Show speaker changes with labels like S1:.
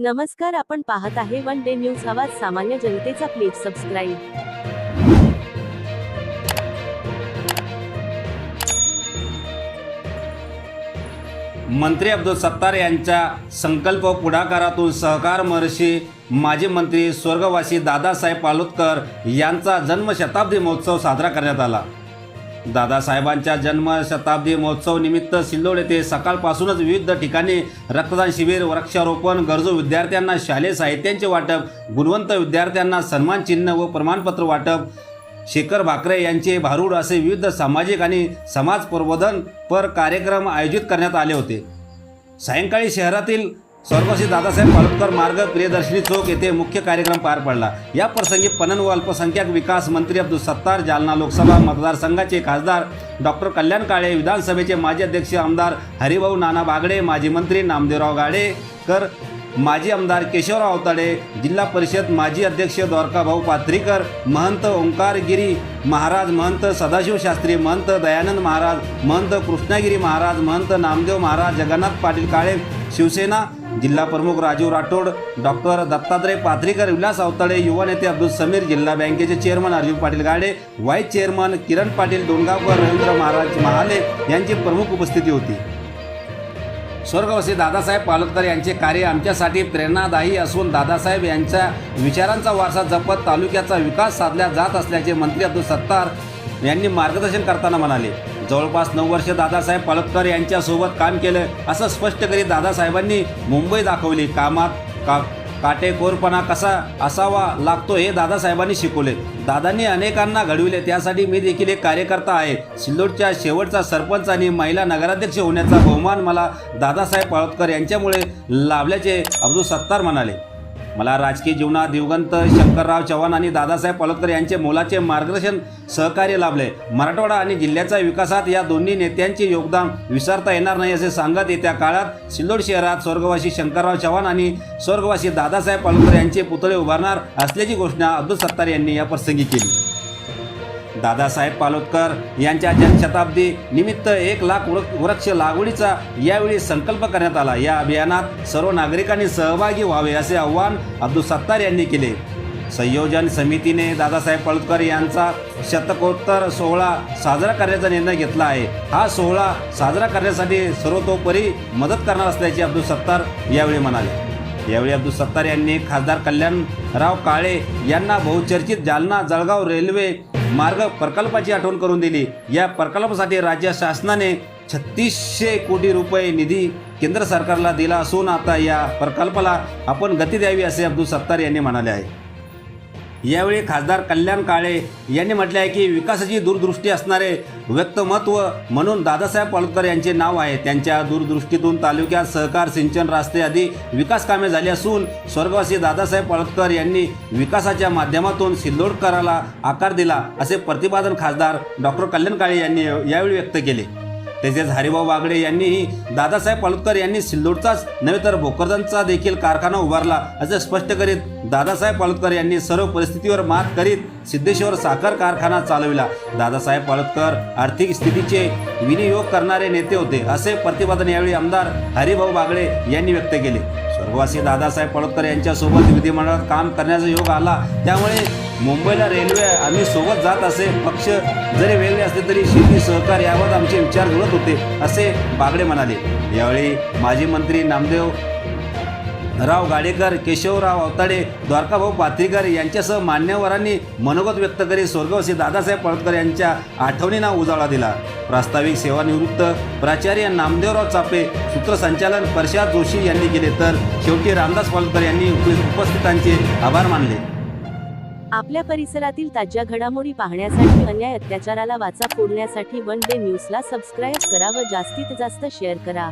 S1: नमस्कार आपण पाहत आहे वन डे न्यूज आवाज सामान्य जनतेचा प्लीज सबस्क्राईब
S2: मंत्री अब्दुल सत्तार यांच्या संकल्प पुढाकारातून सहकार महर्षी माजी मंत्री स्वर्गवासी दादासाहेब पालोदकर यांचा जन्मशताब्दी महोत्सव साजरा करण्यात आला. दादासाहेबांच्या जन्मशताब्दी महोत्सव निमित्त सिल्लोड येथे सकाळपासूनच विविध ठिकाणी रक्तदान शिबिर वृक्षारोपण गरजू विद्यार्थ्यांना शालेय साहित्यांचे वाटप गुणवंत विद्यार्थ्यांना सन्मान चिन्ह व प्रमाणपत्र वाटप शेखर भाकरे यांचे भारूड असे विविध सामाजिक आणि समाज प्रबोधनपर कार्यक्रम आयोजित करण्यात आले होते. सायंकाळी शहरातील सर्वश्री दादासाहेब पालोदकर मार्ग प्रियदर्शनी चौक येथे मुख्य कार्यक्रम पार पडला. या प्रसंगी पणन व अल्पसंख्याक विकास मंत्री अब्दुल सत्तार जालना लोकसभा मतदारसंघाचे खासदार डॉक्टर कल्याण काळे विधानसभेचे माजी अध्यक्ष आमदार हरिभाऊ नाना बागडे माजी मंत्री नामदेवराव गाडेकर माजी आमदार केशवराव अवताडे जिल्हा परिषद माजी अध्यक्ष द्वारकाभाऊ पात्रीकर महंत ओंकारगिरी महाराज महंत सदाशिव शास्त्री महंत दयानंद महाराज महंत कृष्णागिरी महाराज महंत नामदेव महाराज जगन्नाथ पाटील काळे शिवसेना जिल्हा प्रमुख राजीव राठोड डॉक्टर दत्तात्रय पाथरीकर विलास अवतळे युवा नेते अब्दुल समीर जिल्हा बँकेचे chairman Arjun Patil Gade vice chairman Kiran Patil Dongaonkar Ravindra Maharaj Mahale यांची प्रमुख उपस्थिती होती. स्वर्गवासी दादासाहेब पालोदकर यांचे कार्य आमच्यासाठी प्रेरणादायी असून दादासाहेब यांच्या विचारांचा वारसा जपत तालुक्याचा विकास साधला जात असल्याचे मंत्री अब्दुल सत्तार यांनी मार्गदर्शन करताना म्हणाले. जवळपास नऊ वर्ष दादासाहेब पालोदकर यांच्यासोबत काम केलं असं स्पष्ट करीत दादासाहेबांनी मुंबई दाखवली. कामात का काटेकोरपणा कसा असावा लागतो हे दादासाहेबांनी शिकवले. दादांनी अनेकांना घडविले. त्यासाठी मी देखील एक कार्यकर्ता आहे. सिल्लोडच्या शेवटचा सरपंच आणि महिला नगराध्यक्ष होण्याचा बहुमान मला दादासाहेब पाळोदकर यांच्यामुळे लाभल्याचे अब्दुल सत्तार म्हणाले. मला राजकीय जीवनात दिवगंत शंकरराव चव्हाण आणि दादासाहेब पालोदकर यांचे मोलाचे मार्गदर्शन सहकार्य लाभले. मराठवाडा आणि जिल्ह्याच्या विकासात या दोन्ही नेत्यांचे योगदान विसरता येणार नाही असे सांगत येत्या काळात सिल्लोड शहरात स्वर्गवासी शंकरराव चव्हाण आणि स्वर्गवासी दादासाहेब पालोदकर यांचे पुतळे उभारणार असल्याची घोषणा अब्दुल सत्तार यांनी या प्रसंगी केली. दादासाहेब पालोदकर यांच्या जन्मशताब्दी निमित्त एक लाख वृ- वृक्ष लागवडीचा यावेळी संकल्प करण्यात आला. या अभियानात सर्व नागरिकांनी सहभागी व्हावे असे आवाहन अब्दुल सत्तार यांनी केले. संयोजन समितीने दादासाहेब पालोदकर यांचा शतकोत्तर सोहळा साजरा करण्याचा निर्णय घेतला आहे. हा सोहळा साजरा करण्यासाठी सर्वतोपरी मदत करणार असल्याचे अब्दुल सत्तार यावेळी म्हणाले. यावेळी अब्दुल सत्तार यांनी खासदार कल्याणराव काळे यांना बहुचर्चित जालना जळगाव रेल्वे मार्ग प्रकल्पाची आठवण करून दिली. या प्रकल्पासाठी राज्य शासनाने छत्तीसशे कोटी रुपये निधी केंद्र सरकारला दिला असून आता या प्रकल्पाला आपण गती द्यावी असे अब्दुल सत्तार यांनी म्हणाले आहे. यावेळी खासदार कल्याण काळे यांनी म्हटले आहे की विकासाची दूरदृष्टी असणारे व्यक्तिमत्व म्हणून दादासाहेब पालोदकर यांचे नाव आहे. त्यांच्या दूरदृष्टीतून तालुक्यात सहकार सिंचन रस्ते आदी विकास कामे झाली असून स्वर्गवासी दादासाहेब पालोदकर यांनी विकासाच्या माध्यमातून सिल्लोडकराला आकार दिला असे प्रतिपादन खासदार डॉक्टर कल्याण काळे यांनी यावेळी व्यक्त केले. तसेच हरिभाऊ बागडे यांनीही दादासाहेब पालोदकर यांनी सिल्लोडचाच नव्हे तर भोकरदनचा देखील कारखाना उभारला असे स्पष्ट करीत दादासाहेब पालोदकर यांनी सर्व परिस्थितीवर मात करीत सिद्धेश्वर साखर कारखाना चालविला. दादासाहेब पालोदकर आर्थिक स्थितीचे विनियोग करणारे नेते होते असे प्रतिपादन यावेळी आमदार हरिभाऊ बागडे यांनी व्यक्त केले. स्वर्गवासी दादासाहेब पालोदकर यांच्यासोबत विधिमंडळात काम करण्याचा योग आला. त्यामुळे मुंबईला रेल्वे आम्ही सोबत जात असे पक्ष जरी वेगळे असले तरी शेती सहकार यावर आमचे विचार जुळत होते असे बागडे म्हणाले. यावेळी माजी मंत्री नामदेव राव गाडेकर केशवराव अवताडे द्वारकाभाऊ पाथरीकर यांच्यासह मान्यवरांनी मनोगत व्यक्त करीत स्वर्गवासी दादासाहेब पळतकर यांच्या आठवणींना उजाळा दिला. प्रास्ताविक सेवानिवृत्त प्राचार्य नामदेवराव चापे सूत्रसंचालन प्रशाद जोशी यांनी केले तर शेवटी रामदास पळतकर यांनी उपस्थितांचे आभार मानले.
S1: आपल्या परिसरातील ताज्या घडामोडी पाहण्यासाठी अन्याय अत्याचाराला वाचा फोडण्यासाठी वन डे न्यूजला सबस्क्राईब करा व जास्तीत जास्त शेअर करा.